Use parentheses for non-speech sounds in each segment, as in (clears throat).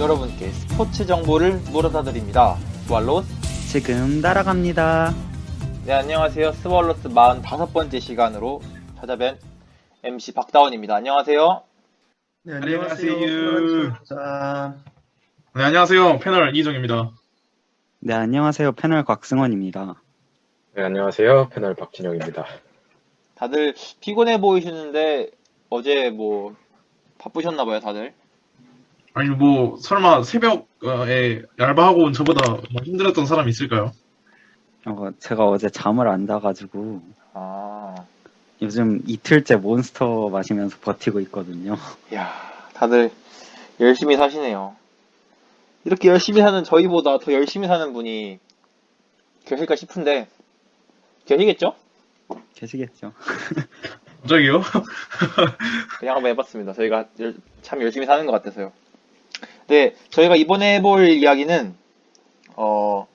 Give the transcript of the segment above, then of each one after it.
여러분께 스포츠 정보를 물어다 드립니다. 스왈로스. 지금 따라갑니다. 네, 안녕하세요. 스왈로스 45번째 시간으로 찾아뵌 MC 박다원입니다. 안녕하세요. 네, 안녕하세요. 자, 네, 안녕하세요. 패널 이정입니다. 네, 안녕하세요. 패널 곽승원입니다. 네, 안녕하세요. 패널 박진영입니다. 다들 피곤해 보이시는데 어제 뭐 바쁘셨나 봐요, 다들. 아니, 뭐, 설마 새벽에 얇아하고 온 저보다 뭐 힘들었던 사람이 있을까요? 어, 제가 어제 잠을 안 자가지고 아, 요즘 이틀째 몬스터 마시면서 버티고 있거든요. 이야, 다들 열심히 사시네요. 이렇게 열심히 사는 저희보다 더 열심히 사는 분이 계실까 싶은데, 계시겠죠? 계시겠죠? 갑자기요? 그냥 한번 해봤습니다. 저희가 열- 참 열심히 사는 것 같아서요. 네, 저희가 이번에 해볼 이야기는, 어,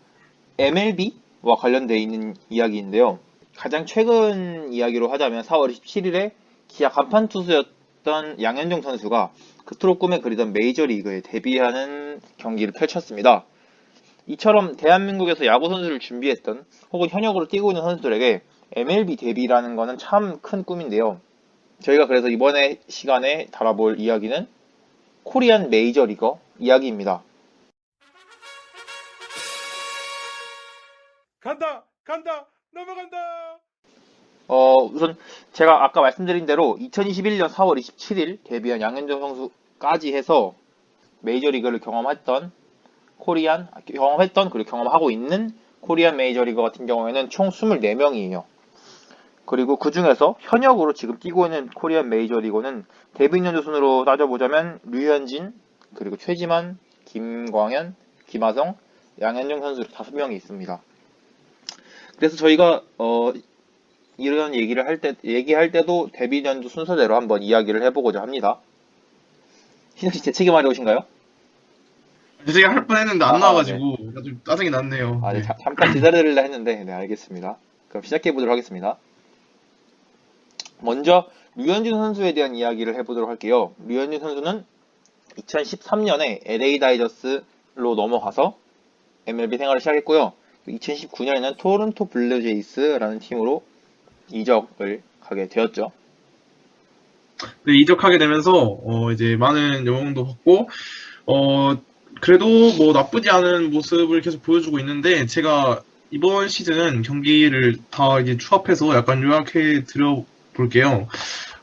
MLB와 관련되어 있는 이야기인데요. 가장 최근 이야기로 하자면 4월 27일에 기아 간판 투수였던 양현종 선수가 그토록 꿈에 그리던 메이저리그에 데뷔하는 경기를 펼쳤습니다. 이처럼 대한민국에서 야구 선수를 준비했던 혹은 현역으로 뛰고 있는 선수들에게 MLB 데뷔라는 거는 참큰 꿈인데요. 저희가 그래서 이번에 시간에 다뤄볼 이야기는 코리안 메이저리거 이야기입니다. 간다 간다 넘어간다 어, 우선 제가 아까 말씀드린 대로 2021년 4월 27일 데뷔한 양현종 선수까지 해서 메이저리그를 경험했던 코리안, 아, 경험했던 그리고 경험하고 있는 코리안 메이저리거 같은 경우에는 총 24명이에요. 그리고 그 중에서 현역으로 지금 뛰고 있는 코리안 메이저리거는 데뷔 연주 순으로 따져보자면 류현진, 그리고 최지만, 김광현, 김하성, 양현종 선수 5명이 있습니다. 그래서 저희가 어, 이런 얘기를 할 때, 얘기할 때도 데뷔 연주 순서대로 한번 이야기를 해보고자 합니다. 신영 씨 재채기 마려 오신가요? 제가 할뻔 했는데 안 아, 나와가지고 좀 짜증이 났네요. 아, 네, 네. 자- 잠깐 기다리려 했는데, 네, 알겠습니다. 그럼 시작해 보도록 하겠습니다. 먼저, 류현진 선수에 대한 이야기를 해보도록 할게요. 류현진 선수는 2013년에 LA 다이저스로 넘어가서 MLB 생활을 시작했고요. 2019년에는 토론토 블루제이스라는 팀으로 이적을 가게 되었죠. 네, 이적하게 되면서 어, 이제 많은 영웅도 받고 어, 그래도 뭐 나쁘지 않은 모습을 계속 보여주고 있는데 제가 이번 시즌 경기를 다 이제 추합해서 약간 요약해 드려 볼게요.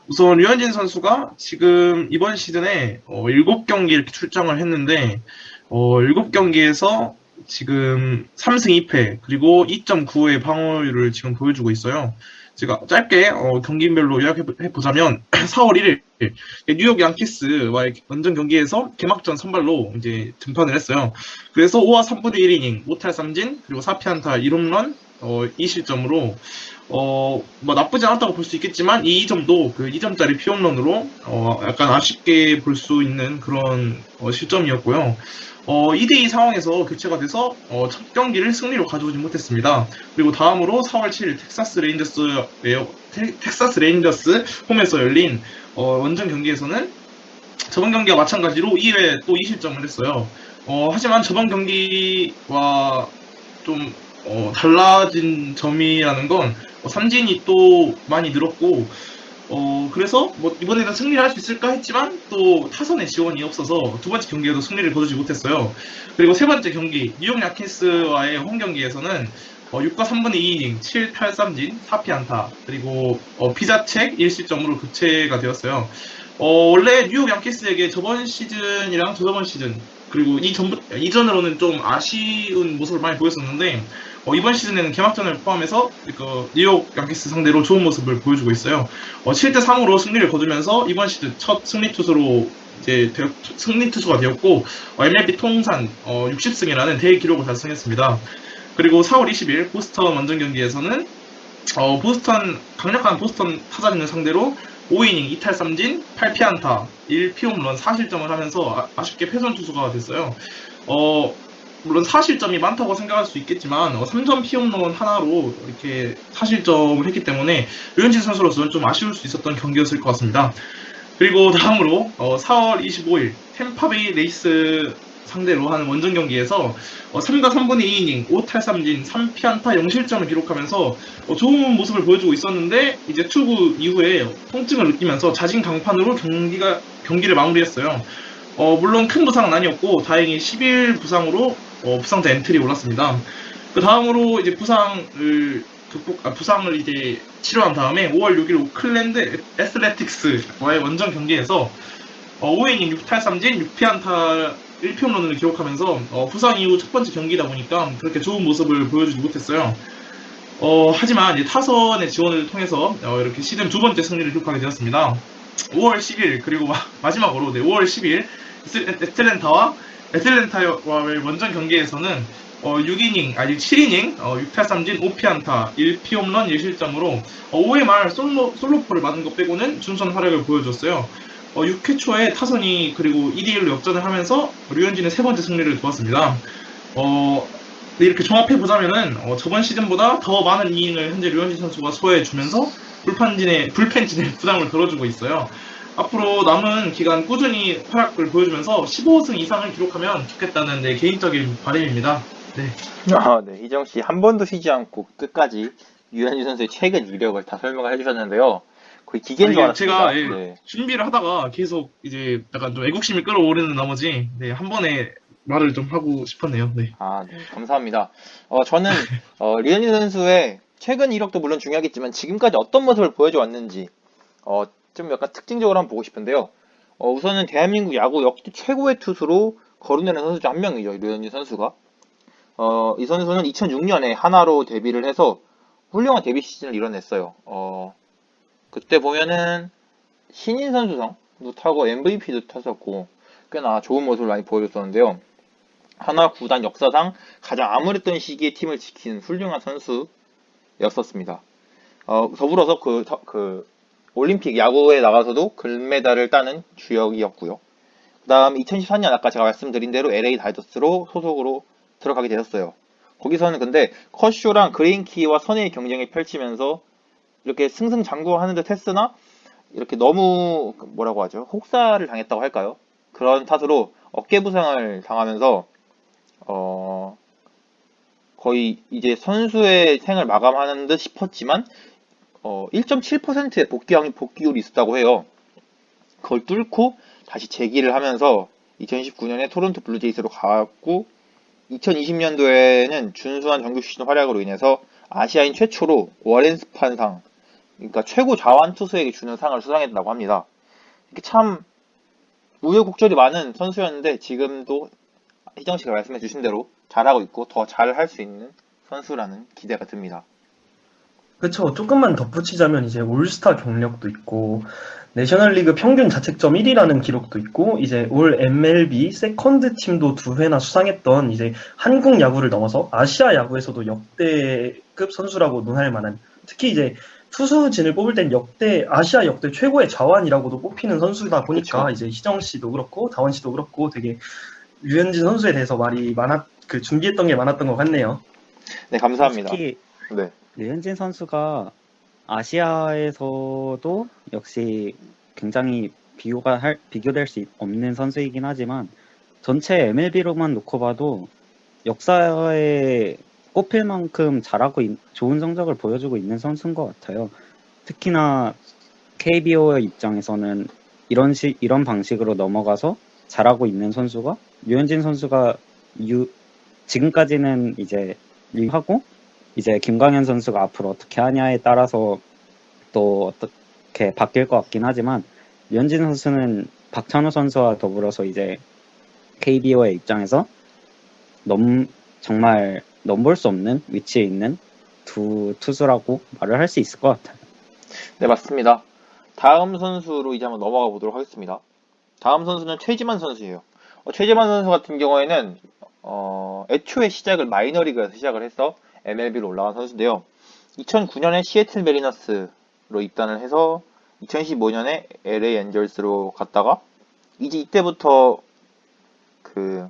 우선 류현진 선수가 지금 이번 시즌에 어, 7경기 이렇게 출장을 했는데 어, 7경기에서 지금 3승 2패 그리고 2.95의 방어율을 지금 보여주고 있어요. 제가 짧게 어, 경기별로 요약해 보자면 (clears throat) 4월 1일 뉴욕 양키스와의 원정 경기에서 개막전 선발로 이제 등판을 했어요. 그래서 5와 3분의 1이닝, 5탈 3진, 그리고 4피안타 1홈런, 어, 2실점으로 어, 뭐 나쁘지 않았다고 볼 수 있겠지만 이 2점도 그 2점짜리 피홈런으로 어, 약간 아쉽게 볼 수 있는 그런 어, 실점이었고요. 어, 2대2 상황에서 교체가 돼서 어, 첫 경기를 승리로 가져오지 못했습니다. 그리고 다음으로 4월 7일 텍사스 레인저스의 테- 텍사스 레인저스 홈에서 열린 어, 원정 경기에서는 저번 경기와 마찬가지로 2회 또 2실점을 했어요. 어, 하지만 저번 경기와 좀 어, 달라진 점이라는 건 어, 삼진이 또 많이 늘었고 어, 그래서 뭐 이번에는 승리를 할 수 있을까 했지만 또 타선의 지원이 없어서 두 번째 경기에도 승리를 거두지 못했어요. 그리고 세 번째 경기 뉴욕 야킨스와의 홈 경기에서는 어, 6과 3분의 2이닝 7, 8, 3진 4피 안타 그리고 어, 피자책 1실점으로 교체가 되었어요. 어, 원래 뉴욕 양키스에게 저번 시즌이랑 저저번 시즌 그리고 이 전부 이전으로는 좀 아쉬운 모습을 많이 보였었는데 어, 이번 시즌에는 개막전을 포함해서 그 뉴욕 양키스 상대로 좋은 모습을 보여주고 있어요. 어, 7대 3으로 승리를 거두면서 이번 시즌 첫 승리 투수로 이제 승리 투수가 되었고 어, MLB 통산 어, 60승이라는 대회 기록을 달성했습니다. 그리고 4월 20일 보스턴 원정 경기에서는 어, 보스턴 강력한 보스턴 타자진을 상대로 5이닝 2탈 3진 8피안타 1피 홈런 4실점을 하면서 아, 쉽게 패선 투수가 됐어요. 어, 물론 4실점이 많다고 생각할 수 있겠지만 어, 3점 피홈런 하나로 이렇게 4실점을 했기 때문에 류현진 선수로서는 좀 아쉬울 수 있었던 경기였을 것 같습니다. 그리고 다음으로 어, 4월 25일 템파베이 레이스 상대로 하는 원정 경기에서 어, 3과 3분의 2이닝, 5탈삼진, 3피안타 0실점을 기록하면서 어, 좋은 모습을 보여주고 있었는데 이제 투구 이후에 통증을 느끼면서 자진 강판으로 경기가 경기를 마무리했어요. 어, 물론 큰 부상은 아니었고 다행히 10일 부상으로 어, 부상자 엔트리 올랐습니다. 그 다음으로 이제 부상을 극복, 아, 부상을 이제 치료한 다음에 5월 6일 오클랜드 애슬레틱스와의 원정 경기에서 어, 5이닝 6탈삼진 6피안타 1피홈런을 기록하면서 어, 부상 이후 첫 번째 경기다 보니까 그렇게 좋은 모습을 보여주지 못했어요. 어, 하지만 타선의 지원을 통해서 어, 이렇게 시즌 두 번째 승리를 기록하게 되었습니다. 5월 10일 그리고 마, 마지막으로 네, 5월 10일 애틀랜타와 애틀랜타와의 원정 경기에서는 어, 6이닝, 아니 7이닝, 어, 6탈삼진, 5피안타, 1피홈런 1실점으로 어, 5회 말 솔로, 솔로포를 맞은 것 빼고는 준선 활약을 보여줬어요. 어, 6회 초에 타선이 그리고 2대1로 역전을 하면서 류현진의 세 번째 승리를 도왔습니다. 어, 네, 이렇게 종합해 보자면은 어, 저번 시즌보다 더 많은 이닝을 현재 류현진 선수가 소화해 주면서 불펜진의 불펜진의 (laughs) 부담을 덜어주고 있어요. 앞으로 남은 기간 꾸준히 활약을 보여주면서 15승 이상을 기록하면 좋겠다는 내 개인적인 바람입니다. 네. 아, 네. 희정 씨 한 번도 쉬지 않고 끝까지 유현진 선수의 최근 이력을 다 설명을 해주셨는데요. 거의 기계인 아, 줄 이게 알았습니다. 제가, 예. 네. 준비를 하다가 계속 이제 약간 좀 애국심이 끌어오르는 나머지 네, 한 번에 말을 좀 하고 싶었네요. 네. 아, 네. 감사합니다. 어, 저는 (laughs) 어, 류현진 선수의 최근 이력도 물론 중요하겠지만 지금까지 어떤 모습을 보여줘 왔는지 어, 좀 약간 특징적으로 한번 보고 싶은데요. 어, 우선은 대한민국 야구 역대 최고의 투수로 거론되는 선수 중 한 명이죠. 류현진 선수가. 어, 이 선수는 2006년에 하나로 데뷔를 해서 훌륭한 데뷔 시즌을 이뤄냈어요. 어, 그때 보면은 신인 선수상도 타고 MVP도 탔었고 꽤나 좋은 모습을 많이 보여줬었는데요. 하나 구단 역사상 가장 암울했던 시기에 팀을 지킨 훌륭한 선수였었습니다. 어, 더불어서 그, 더- 그 올림픽 야구에 나가서도 금메달을 따는 주역이었고요. 그 다음 2014년 아까 제가 말씀드린 대로 LA 다이더스로 소속으로 들어가게 되었어요. 거기서는 근데 커쇼랑 그레인키와 선의 경쟁을 펼치면서 이렇게 승승장구하는 듯 했으나 이렇게 너무 그 뭐라고 하죠? 혹사를 당했다고 할까요? 그런 탓으로 어깨 부상을 당하면서 어 거의 이제 선수의 생을 마감하는 듯 싶었지만 어 1.7%의 복귀 복귀율이 있었다고 해요. 그걸 뚫고 다시 재기를 하면서 2019년에 토론토 블루제이스로 가고 2020년도에는 준수한 정규 시즌 활약으로 인해서 아시아인 최초로 워렌 스판상 그러니까 최고 자완 투수에게 주는 상을 수상했다고 합니다. 이렇게 참 우여곡절이 많은 선수였는데 지금도 희정 씨가 말씀해 주신 대로 잘하고 있고 더 잘할 수 있는 선수라는 기대가 듭니다. 그쵸. 조금만 덧붙이자면 이제 올스타 경력도 있고, 내셔널리그 평균 자책점 1위라는 기록도 있고, 이제 올 MLB 세컨드 팀도 두 회나 수상했던 이제 한국 야구를 넘어서 아시아 야구에서도 역대급 선수라고 논할 만한, 특히 이제 투수진을 뽑을 땐 역대, 아시아 역대 최고의 자완이라고도 뽑히는 선수다 보니까 그쵸. 이제 희정 씨도 그렇고, 다원 씨도 그렇고 되게 류현진 선수에 대해서 말이 많았, 그 준비했던 게 많았던 것 같네요. 네, 감사합니다. 특히 네. 류현진 선수가 아시아에서도 역시 굉장히 비교가 할, 비교될 수 없는 선수이긴 하지만 전체 MLB로만 놓고 봐도 역사에 꼽힐 만큼 잘하고 있- 좋은 성적을 보여주고 있는 선수인 것 같아요. 특히나 KBO의 입장에서는 이런 시, 이런 방식으로 넘어가서 잘하고 있는 선수가 류현진 선수가 유, 지금까지는 이제 하고 이제 김광현 선수가 앞으로 어떻게 하냐에 따라서 또 어떻게 바뀔 것 같긴 하지만 류현진 선수는 박찬호 선수와 더불어서 이제 KBO의 입장에서 넘 정말 넘볼 수 없는 위치에 있는 두 투수라고 말을 할 수 있을 것 같아요. 네, 맞습니다. 다음 선수로 이제 한번 넘어가 보도록 하겠습니다. 다음 선수는 최지만 선수예요. 어, 최지만 선수 같은 경우에는 어, 애초에 시작을 마이너리그에서 시작을 해서 MLB로 올라간 선수인데요. 2009년에 시애틀 메리너스로 입단을 해서 2015년에 LA 엔젤스로 갔다가 이제 이때부터 그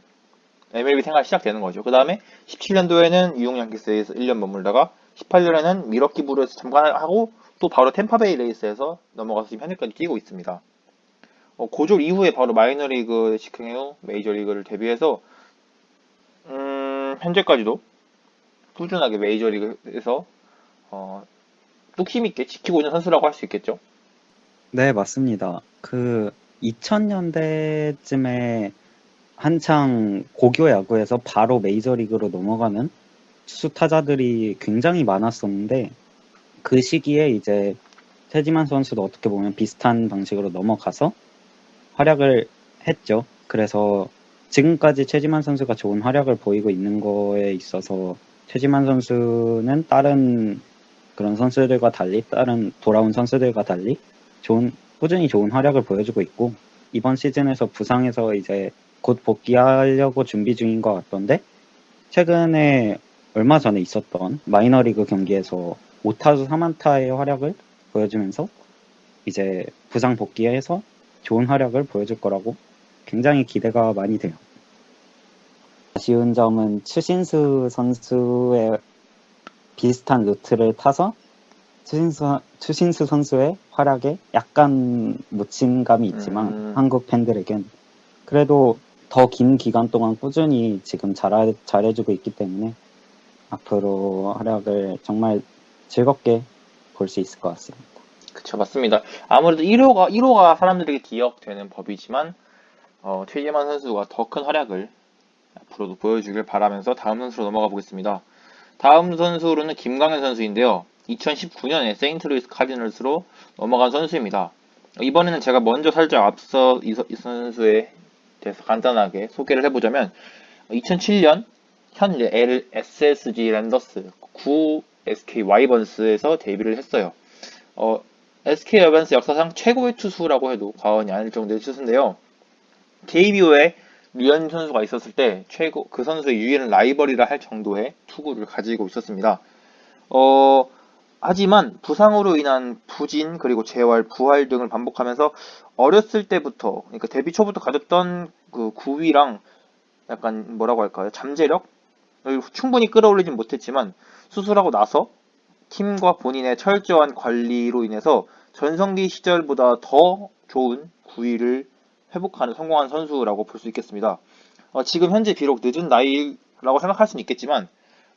MLB 생활 시작되는 거죠. 그 다음에 17년도에는 뉴욕 양키스에서 1년 머물다가 18년에는 미러키 브루에서 잠깐 하고 또 바로 템파베이 레이스에서 넘어가서 지금 현재까지 뛰고 있습니다. 어, 고졸 이후에 바로 마이너리그 직행 후 메이저리그를 데뷔해서 음, 현재까지도 꾸준하게 메이저리그에서 어, 뚝심 있게 지키고 있는 선수라고 할 수 있겠죠. 네, 맞습니다. 그 2000년대쯤에 한창 고교 야구에서 바로 메이저리그로 넘어가는 투수 타자들이 굉장히 많았었는데 그 시기에 이제 최지만 선수도 어떻게 보면 비슷한 방식으로 넘어가서 활약을 했죠. 그래서 지금까지 최지만 선수가 좋은 활약을 보이고 있는 거에 있어서 최지만 선수는 다른 그런 선수들과 달리 다른 돌아온 선수들과 달리 좋은 꾸준히 좋은 활약을 보여주고 있고 이번 시즌에서 부상에서 이제 곧 복귀하려고 준비 중인 것 같던데 최근에 얼마 전에 있었던 마이너리그 경기에서 5타수 3안타의 활약을 보여주면서 이제 부상 복귀해서 좋은 활약을 보여줄 거라고 굉장히 기대가 많이 돼요. 아쉬운 점은 추신수 선수의 비슷한 루트를 타서 추신수, 추신수 선수의 활약에 약간 묻힌감이 있지만 음. 한국 팬들에겐 그래도 더 긴 기간 동안 꾸준히 지금 잘, 잘해주고 있기 때문에 앞으로 활약을 정말 즐겁게 볼 수 있을 것 같습니다. 그쵸, 맞습니다. 아무래도 1호가, 1호가 사람들에게 기억되는 법이지만, 어, 최재만 선수가 더 큰 활약을 앞으로도 보여주길 바라면서 다음 선수로 넘어가 보겠습니다. 다음 선수로는 김광현 선수인데요. 2019년에 세인트루이스 카디널스로 넘어간 선수입니다. 이번에는 제가 먼저 살짝 앞서 이, 선수에 대해서 간단하게 소개를 해보자면, 2007년 현 L, SSG 랜더스 9 SK 와이번스에서 데뷔를 했어요. 어, SK 여반스 역사상 최고의 투수라고 해도 과언이 아닐 정도의 투수인데요. KBO에 류현 선수가 있었을 때 최고 그 선수의 유일한 라이벌이라 할 정도의 투구를 가지고 있었습니다. 어, 하지만 부상으로 인한 부진 그리고 재활, 부활 등을 반복하면서 어렸을 때부터 그러니까 데뷔 초부터 가졌던 그 구위랑 약간 뭐라고 할까요? 잠재력을 충분히 끌어올리진 못했지만 수술하고 나서 팀과 본인의 철저한 관리로 인해서 전성기 시절보다 더 좋은 구위를 회복하는 성공한 선수라고 볼 수 있겠습니다. 어, 지금 현재 비록 늦은 나이라고 생각할 수는 있겠지만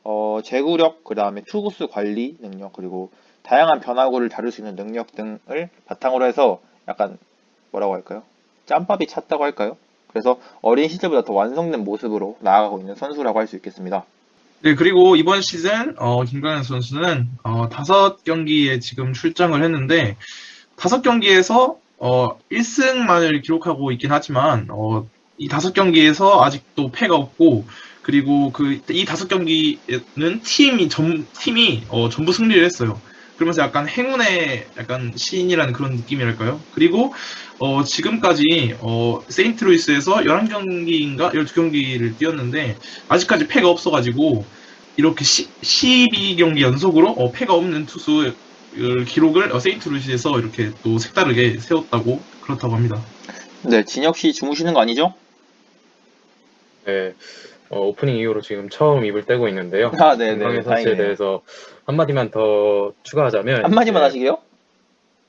어, 제구력, 그 다음에 투구수 관리 능력, 그리고 다양한 변화구를 다룰 수 있는 능력 등을 바탕으로 해서 약간 뭐라고 할까요? 짬밥이 찼다고 할까요? 그래서 어린 시절보다 더 완성된 모습으로 나아가고 있는 선수라고 할 수 있겠습니다. 네, 그리고 이번 시즌 어, 김광현 선수는 어, 다섯 경기에 지금 출장을 했는데 다섯 경기에서 어, 1승만을 기록하고 있긴 하지만 어, 이 다섯 경기에서 아직도 패가 없고 그리고 그 이 다섯 경기는 팀이 전 팀이 어, 전부 승리를 했어요. 그러면서 약간 행운의 약간 시인이라는 그런 느낌이랄까요? 그리고 어, 지금까지 어, 세인트루이스에서 11경기인가 12경기를 뛰었는데 아직까지 패가 없어가지고 이렇게 12경기 연속으로 어, 패가 없는 투수 기록을 어, 세인트루이스에서 이렇게 또 색다르게 세웠다고 그렇다고 합니다. 네, 진혁 씨 주무시는 거 아니죠? 네, 어, 오프닝 이후로 지금 처음 입을 떼고 있는데요. 아, 네, 네, 김광현 선수에 다행이네요. 대해서 한마디만 더 추가하자면 한마디만 이제, 하시게요?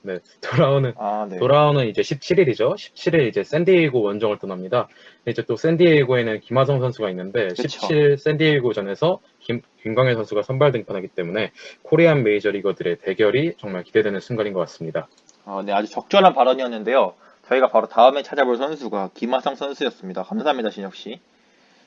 네, 돌아오는 아, 네. 돌아오는 이제 17일이죠. 17일 이제 샌디에이고 원정을 떠납니다. 이제 또 샌디에이고에는 김하성 선수가 있는데 그쵸. 17 샌디에이고 전에서 김, 김광현 선수가 선발 등판하기 때문에 코리안 메이저리거들의 대결이 정말 기대되는 순간인 것 같습니다. 어, 네, 아주 적절한 발언이었는데요. 저희가 바로 다음에 찾아볼 선수가 김하성 선수였습니다. 감사합니다, 진혁 씨.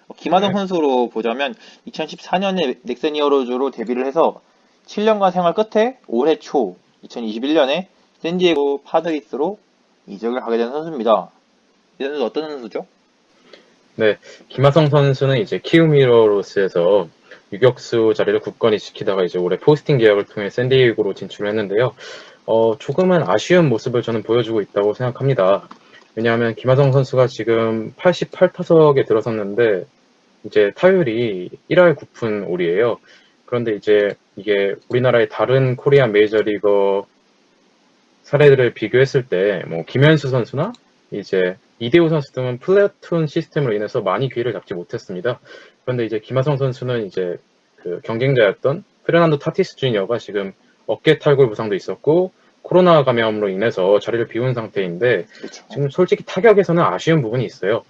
어, 김하성 네. 선수로 보자면 2014년에 넥센 히어로즈로 데뷔를 해서 7년간 생활 끝에 올해 초 2021년에 샌디에고 파드리스로 이적을 하게 된 선수입니다. 이 선수 어떤 선수죠? 김하성 선수는 이제 키움히어로스에서 유격수 자리를 굳건히 지키다가 이제 올해 포스팅 계약을 통해 샌디에이고로 진출을 했는데요. 어, 조금은 아쉬운 모습을 저는 보여주고 있다고 생각합니다. 왜냐하면 김하성 선수가 지금 88타석에 들어섰는데 이제 타율이 1할 9푼 5리예요. 그런데 이제 이게 우리나라의 다른 코리안 메이저리거 사례들을 비교했을 때 뭐 김현수 선수나 이제 이대호 선수 등은 플래툰 시스템으로 인해서 많이 기회를 잡지 못했습니다. 그런데 이제 김하성 선수는 이제 그 경쟁자였던 페르난도 타티스 주니어가 지금 어깨 탈골 부상도 있었고 코로나 감염으로 인해서 자리를 비운 상태인데 그렇죠. 지금 솔직히 타격에서는 아쉬운 부분이 있어요.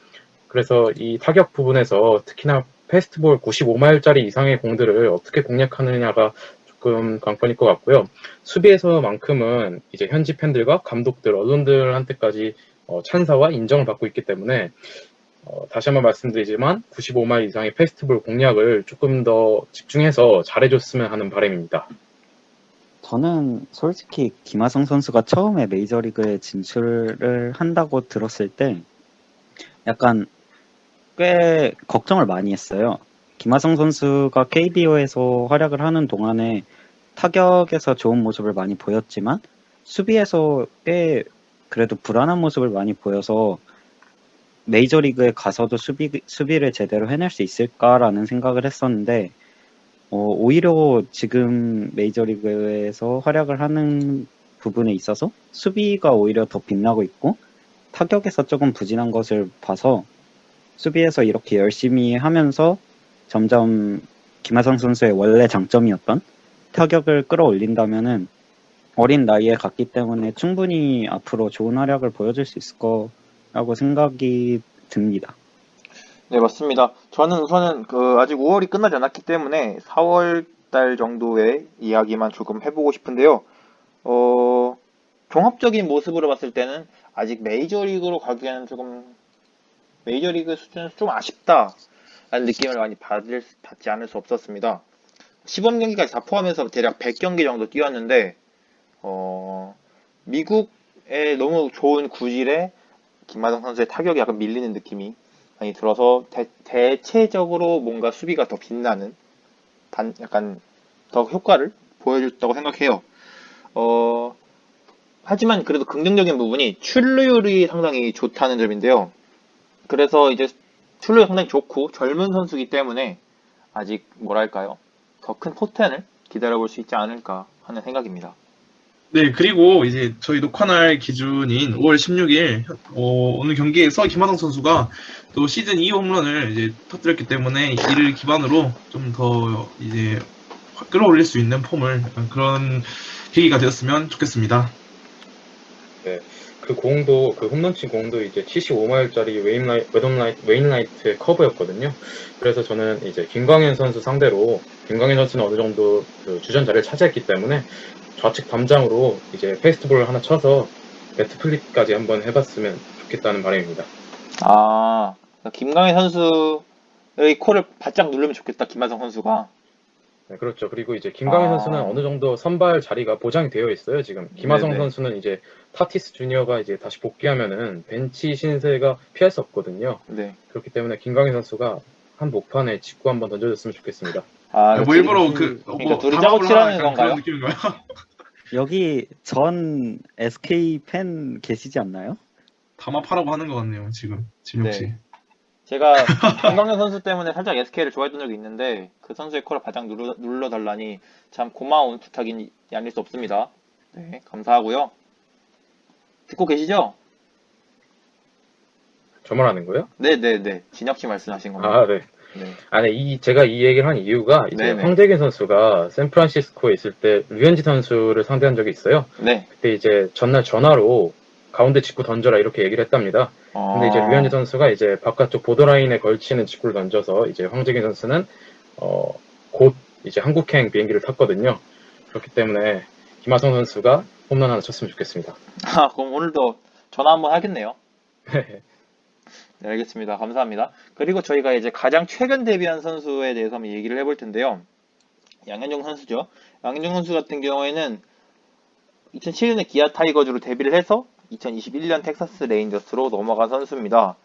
그래서 이 타격 부분에서 특히나 페스트볼 95마일짜리 이상의 공들을 어떻게 공략하느냐가 조금 관건일 것 같고요. 수비에서만큼은 이제 현지 팬들과 감독들, 언론들한테까지 어, 찬사와 인정을 받고 있기 때문에 어, 다시 한번 말씀드리지만 95마일 이상의 페스트볼 공략을 조금 더 집중해서 잘해줬으면 하는 바람입니다. 저는 솔직히 김하성 선수가 처음에 메이저리그에 진출을 한다고 들었을 때 약간 꽤 걱정을 많이 했어요. 김하성 선수가 KBO에서 활약을 하는 동안에 타격에서 좋은 모습을 많이 보였지만 수비에서 꽤 그래도 불안한 모습을 많이 보여서 메이저리그에 가서도 수비, 수비를 제대로 해낼 수 있을까라는 생각을 했었는데 어, 오히려 지금 메이저리그에서 활약을 하는 부분에 있어서 수비가 오히려 더 빛나고 있고 타격에서 조금 부진한 것을 봐서 수비에서 이렇게 열심히 하면서 점점 김하성 선수의 원래 장점이었던 타격을 끌어올린다면은 어린 나이에 갔기 때문에 충분히 앞으로 좋은 활약을 보여줄 수 있을 거라고 생각이 듭니다. 네, 맞습니다. 저는 우선은 그 아직 5월이 끝나지 않았기 때문에 4월 달 정도의 이야기만 조금 해보고 싶은데요. 어, 종합적인 모습으로 봤을 때는 아직 메이저리그로 가기에는 조금 메이저리그 수준은 좀 아쉽다 라는 느낌을 많이 받을, 수- 받지 않을 수 없었습니다. 시범 경기까지 다 포함해서 대략 100경기 정도 뛰었는데 어, 미국의 너무 좋은 구질에 김하성 선수의 타격이 약간 밀리는 느낌이 많이 들어서 대, 체적으로 뭔가 수비가 더 빛나는 반, 약간 더 효과를 보여줬다고 생각해요. 어, 하지만 그래도 긍정적인 부분이 출루율이 상당히 좋다는 점인데요. 그래서 이제 출루율 상당히 좋고 젊은 선수이기 때문에 아직 뭐랄까요 더 큰 포텐을 기다려볼 수 있지 않을까 하는 생각입니다. 네, 그리고 이제 저희 녹화날 기준인 5월 16일 어, 오늘 경기에서 김하성 선수가 또 시즌 2 홈런을 이제 터뜨렸기 때문에 이를 기반으로 좀 더 이제 끌어올릴 수 있는 폼을 그런 계기가 되었으면 좋겠습니다. 그 공도 그 홈런 친 공도 이제 75마일짜리 웨인라이, 웨덤라이, 웨인라이트의 커브였거든요. 그래서 저는 이제 김광현 선수 상대로 김광현 선수는 어느 정도 그 주전 자리를 차지했기 때문에 좌측 담장으로 이제 페이스트볼을 하나 쳐서 배트 플립까지 한번 해봤으면 좋겠다는 바람입니다. 아, 김강희 선수의 콜을 바짝 누르면 좋겠다, 김하성 선수가. 네, 그렇죠. 그리고 이제 김광현 아. 선수는 어느 정도 선발 자리가 보장이 되어 있어요, 지금. 김하성 네네. 선수는 이제 타티스 주니어가 이제 다시 복귀하면은 벤치 신세가 피할 수 없거든요. 네. 그렇기 때문에 김광현 선수가 한 목판에 직구 한번 던져줬으면 좋겠습니다. 아, 뭐 일부러 그 그러니까 뭐 둘이 짜고 치라는 건가요? (laughs) 여기 전 SK 팬 계시지 않나요? 담합하라고 하는 것 같네요, 지금. 지금 역시. 네. 제가 김광현 선수 때문에 살짝 SK를 좋아했던 적이 있는데 그 선수의 콜을 바짝 눌러, 눌러 달라니 참 고마운 부탁이 아닐 수 없습니다. 네, 감사하고요. 듣고 계시죠? 저 말하는 거예요? 네네네. 진혁 씨 말씀하신 겁니다. 아, 네. 네. 아니, 이, 제가 이 얘기를 한 이유가 이제 네네. 황재균 선수가 샌프란시스코에 있을 때 류현진 선수를 상대한 적이 있어요. 네. 그때 이제 전날 전화로 가운데 직구 던져라 이렇게 얘기를 했답니다. 어, 근데 이제 류현진 선수가 이제 바깥쪽 보더라인에 걸치는 직구를 던져서 이제 황재균 선수는 어, 곧 이제 한국행 비행기를 탔거든요. 그렇기 때문에 김하성 선수가 홈런 하나 쳤으면 좋겠습니다. (laughs) 아, 그럼 오늘도 전화 한번 하겠네요. 네, 알겠습니다. 감사합니다. 그리고 저희가 이제 가장 최근 데뷔한 선수에 대해서 한번 얘기를 해볼 텐데요. 양현종 선수죠. 양현종 선수 같은 경우에는 2007년에 기아 타이거즈로 데뷔를 해서 2021년 텍사스 레인저스로 넘어간 선수입니다.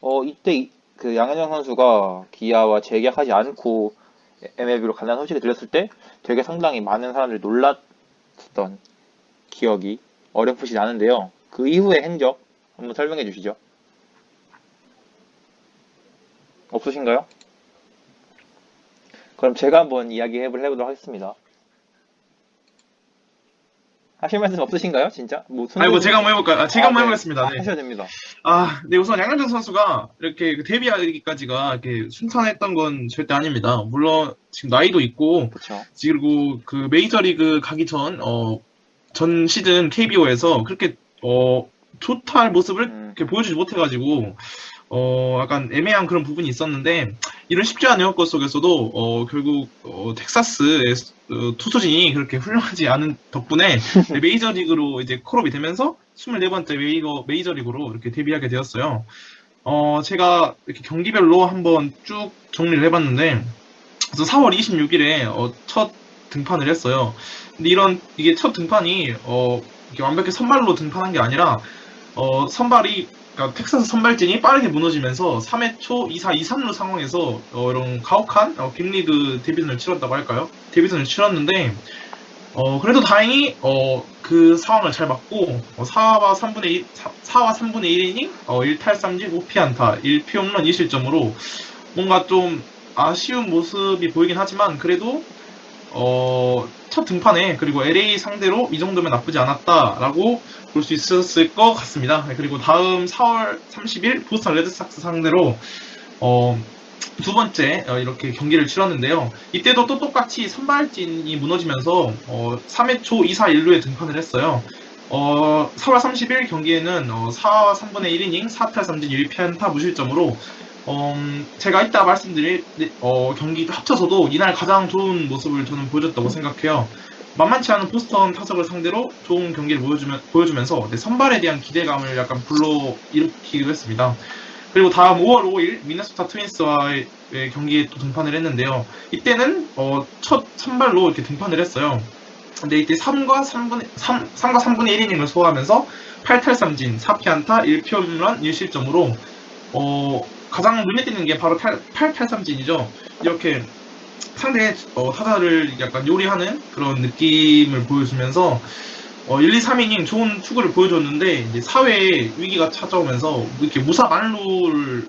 어, 이때 이- 그 양현종 선수가 기아와 재계약하지 않고 MLB로 간다는 소식이 들렸을 때 되게 상당히 많은 사람들이 놀랐던 기억이 어렴풋이 나는데요. 그 이후의 행적 한번 설명해 주시죠. 없으신가요? 그럼 제가 한번 이야기 해보- 해보도록 하겠습니다. 하실 말씀 없으신가요? 진짜? 뭐 아니, 뭐 제가 한번 해볼까요? 아, 제가 아, 한번 네. 해보겠습니다. 네. 하셔도 됩니다. 아, 네, 우선 양현종 선수가 이렇게 그 데뷔하기까지가 이렇게 순탄했던 건 절대 아닙니다. 물론 지금 나이도 있고, 그렇죠. 그리고 그 메이저리그 가기 전, 어, 전 시즌 KBO에서 그렇게 어, 좋다 할 모습을 음. 이렇게 보여주지 못해가지고 어, 약간 애매한 그런 부분이 있었는데 이런 쉽지 않은 여건 속에서도 어, 결국 어, 텍사스의 어, 투수진이 그렇게 훌륭하지 않은 덕분에 (laughs) 메이저리그로 이제 콜업이 되면서 24번째 메이저, 메이저리그로 이렇게 데뷔하게 되었어요. 어, 제가 이렇게 경기별로 한번 쭉 정리를 해봤는데 그래서 4월 26일에 첫 등판을 했어요. 근데 이런 이게 첫 등판이 어, 이렇게 완벽히 선발로 등판한 게 아니라 어, 선발이 그러니까 텍사스 선발진이 빠르게 무너지면서 3회 초 2사 2, 3루 상황에서 어, 이런 가혹한 어, 빅리그 데뷔전을 치렀다고 할까요? 데뷔전을 치렀는데 어, 그래도 다행히 어, 그 상황을 잘 막고 어, 4와 3분의 1, 4, 와 3분의 1이닝 어, 1탈 3진 5피안타 1피홈런 2실점으로 뭔가 좀 아쉬운 모습이 보이긴 하지만 그래도 어, 첫 등판에 그리고 LA 상대로 이 정도면 나쁘지 않았다라고 볼 수 있었을 것 같습니다. 네, 그리고 다음 4월 30일 보스턴 레드삭스 상대로 어, 두 번째 어, 이렇게 경기를 치렀는데요. 이때도 또 똑같이 선발진이 무너지면서 어, 3회 초 2사 1루에 등판을 했어요. 어, 4월 30일 경기에는 어, 4와 3분의 1이닝 4탈 3진 1피 안타 무실점으로 음, 제가 이따 말씀드릴 어, 경기 합쳐서도 이날 가장 좋은 모습을 저는 보여줬다고 생각해요. 만만치 않은 보스턴 타석을 상대로 좋은 경기를 보여주면, 보여주면 서 네, 선발에 대한 기대감을 약간 불러 일으키기도 했습니다. 그리고 다음 5월 5일 미네소타 트윈스와의 경기에 또 등판을 했는데요. 이때는 어, 첫 선발로 이렇게 등판을 했어요. 근데 이때 3과 3분의 3, 3과 3분의 1이닝을 소화하면서 8탈 3진 4피안타 1피 홈런 1실점으로 어, 가장 눈에 띄는 게 바로 8, 8탈 3진이죠. 이렇게 상대 어, 타자를 약간 요리하는 그런 느낌을 보여주면서 어, 1, 2, 3이닝 좋은 투구를 보여줬는데 이제 4회에 위기가 찾아오면서 이렇게 무사 만루를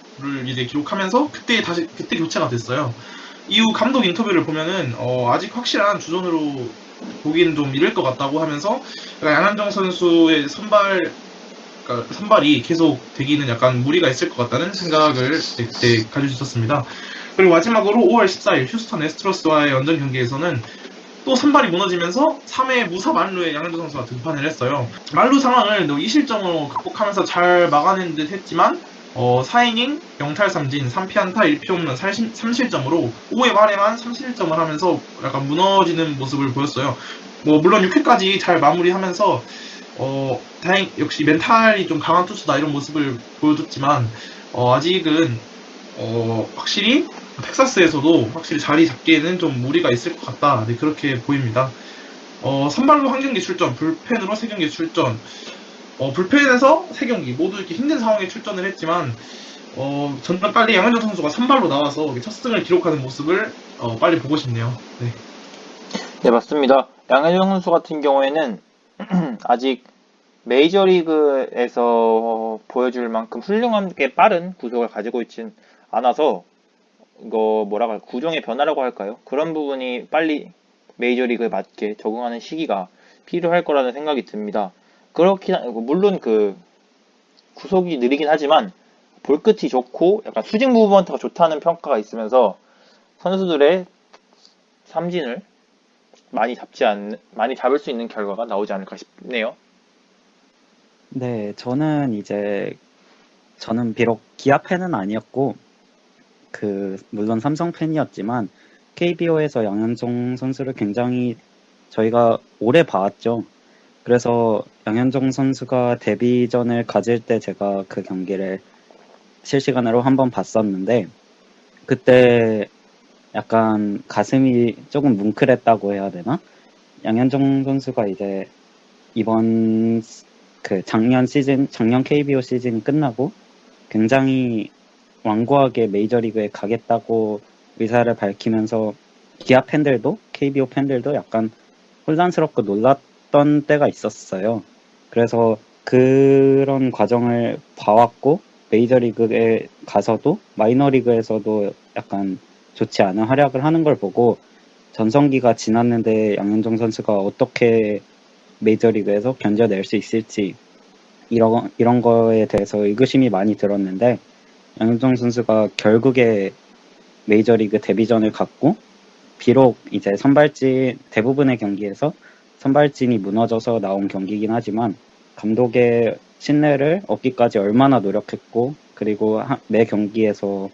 이제 기록하면서 그때 다시 그때 교체가 됐어요. 이후 감독 인터뷰를 보면은 어, 아직 확실한 주전으로 보기는 좀 이를 것 같다고 하면서 양현종 선수의 선발 그러니까 선발이 계속 되기는 약간 무리가 있을 것 같다는 생각을 그때 가지고 있었습니다. 그리고 마지막으로 5월 14일 휴스턴 에스트로스와의 연전 경기에서는 또 선발이 무너지면서 3회 무사 만루에 양현종 선수가 등판을 했어요. 만루 상황을 2실점으로 극복하면서 잘 막아낸 듯 했지만 어, 4이닝 0탈 3진 3피안타 1피홈런 3실점으로 5회 말에만 3실점을 하면서 약간 무너지는 모습을 보였어요. 뭐 물론 6회까지 잘 마무리하면서 어, 다행 역시 멘탈이 좀 강한 투수다 이런 모습을 보여줬지만 어, 아직은 어, 확실히 텍사스에서도 확실히 자리 잡기에는 좀 무리가 있을 것 같다. 네, 그렇게 보입니다. 어, 선발로 한 경기 출전, 불펜으로 세 경기 출전. 어, 불펜에서 세 경기 모두 이렇게 힘든 상황에 출전을 했지만 어, 전날 빨리 양현종 선수가 선발로 나와서 첫 승을 기록하는 모습을 어, 빨리 보고 싶네요. 네. 네, 맞습니다. 양현종 선수 같은 경우에는 아직 메이저리그에서 보여줄 만큼 훌륭하게 빠른 구속을 가지고 있진 않아서 이거 뭐라고 할까 구종의 변화라고 할까요? 그런 부분이 빨리 메이저리그에 맞게 적응하는 시기가 필요할 거라는 생각이 듭니다. 그렇긴 하- 물론 그 구속이 느리긴 하지만 볼 끝이 좋고 약간 수직 무브먼트가 좋다는 평가가 있으면서 선수들의 삼진을 많이 잡지 않 많이 잡을 수 있는 결과가 나오지 않을까 싶네요. 네, 저는 이제 저는 비록 기아 팬은 아니었고 그 물론 삼성 팬이었지만 KBO에서 양현종 선수를 굉장히 저희가 오래 봐왔죠. 그래서 양현종 선수가 데뷔전을 가질 때 제가 그 경기를 실시간으로 한번 봤었는데 그때 약간 가슴이 조금 뭉클했다고 해야 되나? 양현종 선수가 이제 이번 그 작년 시즌, 작년 KBO 시즌이 끝나고 굉장히 완고하게 메이저리그에 가겠다고 의사를 밝히면서 기아 팬들도 KBO 팬들도 약간 혼란스럽고 놀랐던 때가 있었어요. 그래서 그런 과정을 봐왔고 메이저리그에 가서도 마이너리그에서도 약간 좋지 않은 활약을 하는 걸 보고 전성기가 지났는데 양현종 선수가 어떻게 메이저리그에서 견뎌낼 수 있을지 이런 이런 거에 대해서 의구심이 많이 들었는데 양현종 선수가 결국에 메이저리그 데뷔전을 갖고 비록 이제 선발진 대부분의 경기에서 선발진이 무너져서 나온 경기이긴 하지만 감독의 신뢰를 얻기까지 얼마나 노력했고 그리고 하- 매 경기에서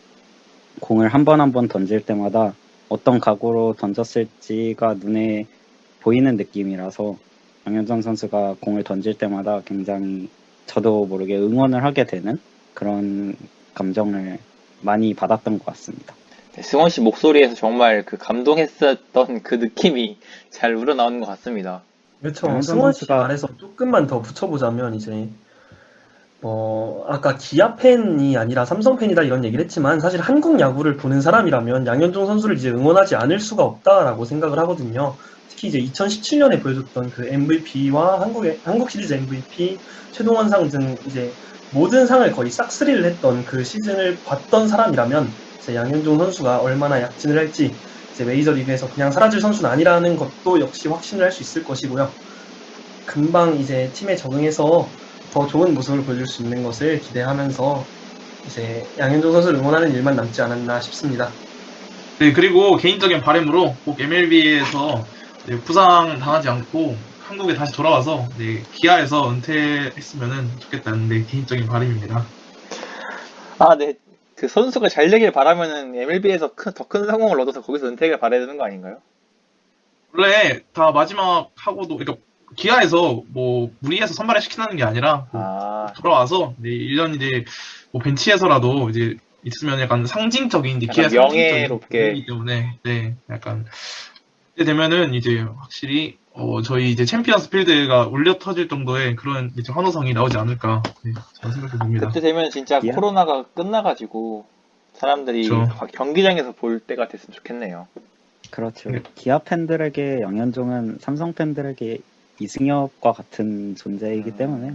공을 한 번 한 번 던질 때마다 어떤 각오로 던졌을지가 눈에 보이는 느낌이라서 양현종 선수가 공을 던질 때마다 굉장히 저도 모르게 응원을 하게 되는 그런 감정을 많이 받았던 것 같습니다. 네, 승원 씨 목소리에서 정말 그 감동했었던 그 느낌이 잘 우러나오는 것 같습니다. 그렇죠. 승원 씨 말에서 조금만 더 붙여보자면 이제 뭐 아까 기아 팬이 아니라 삼성 팬이다 이런 얘기를 했지만 사실 한국 야구를 보는 사람이라면 양현종 선수를 이제 응원하지 않을 수가 없다라고 생각을 하거든요. 특히 이제 2017년에 보여줬던 그 MVP와 한국의 한국 시리즈 MVP, 최동원상 등 이제 모든 상을 거의 싹쓸이를 했던 그 시즌을 봤던 사람이라면 이제 양현종 선수가 얼마나 약진을 할지 이제 메이저 리그에서 그냥 사라질 선수는 아니라는 것도 역시 확신을 할 수 있을 것이고요. 금방 이제 팀에 적응해서 더 좋은 모습을 보여줄 수 있는 것을 기대하면서 이제 양현종 선수를 응원하는 일만 남지 않았나 싶습니다. 네, 그리고 개인적인 바람으로 꼭 MLB에서 부상 당하지 않고 한국에 다시 돌아와서 네, 기아에서 은퇴했으면 좋겠다는 네, 개인적인 바람입니다. 아, 네. 그 선수가 잘 되길 바라면은 MLB에서 더 큰 성공을 얻어서 거기서 은퇴를 바라야 되는 거 아닌가요? 원래 다 마지막 하고도 그러니까 기아에서 뭐 무리해서 선발을 시키는 게 아니라 뭐 아, 돌아와서 네, 1년 이제 뭐 벤치에서라도 이제 있으면 약간 상징적인 이제 기아. 부분이기 때문에 네 약간 이때 되면은 이제 확실히 어 저희 이제 챔피언스 필드가 울려 터질 정도의 그런 이제 환호성이 나오지 않을까 네, 저는 생각해 봅니다. 그때 되면 진짜 예? 코로나가 끝나가지고 사람들이 그렇죠. 경기장에서 볼 때가 됐으면 좋겠네요. 그렇죠. 네. 기아 팬들에게 양현종은 삼성 팬들에게 이승엽과 같은 존재이기 음. 때문에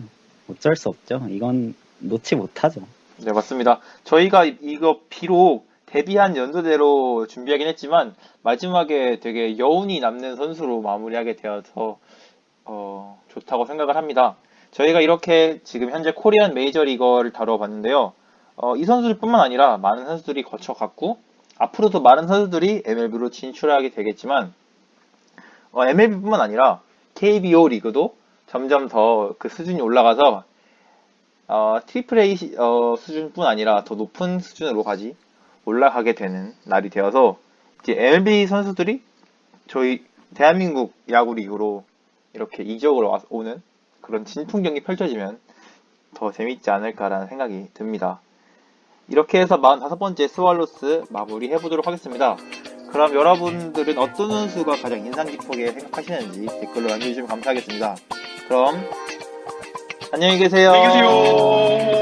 어쩔 수 없죠. 이건 놓지 못하죠. 네, 맞습니다. 저희가 이- 이거 비록 데뷔한 연도대로 준비하긴 했지만 마지막에 되게 여운이 남는 선수로 마무리하게 되어서 어, 좋다고 생각을 합니다. 저희가 이렇게 지금 현재 코리안 메이저리거를 다뤄봤는데요. 어, 이 선수들뿐만 아니라 많은 선수들이 거쳐갔고 앞으로도 많은 선수들이 MLB로 진출하게 되겠지만 MLB뿐만 아니라 KBO 리그도 점점 더 그 수준이 올라가서 어, 트리플 A 시- 어, 수준뿐 아니라 더 높은 수준으로까지 올라가게 되는 날이 되어서 이제 MLB 선수들이 저희 대한민국 야구 리그로 이렇게 이적으로 와- 오는 그런 진풍경기 펼쳐지면 더 재밌지 않을까라는 생각이 듭니다. 이렇게 해서 45번째 스왈로스 마무리 해보도록 하겠습니다. 그럼 여러분들은 어떤 선수가 가장 인상 깊게 생각하시는지 댓글로 남겨주시면 감사하겠습니다. 그럼 안녕히 계세요. 안녕히 계세요.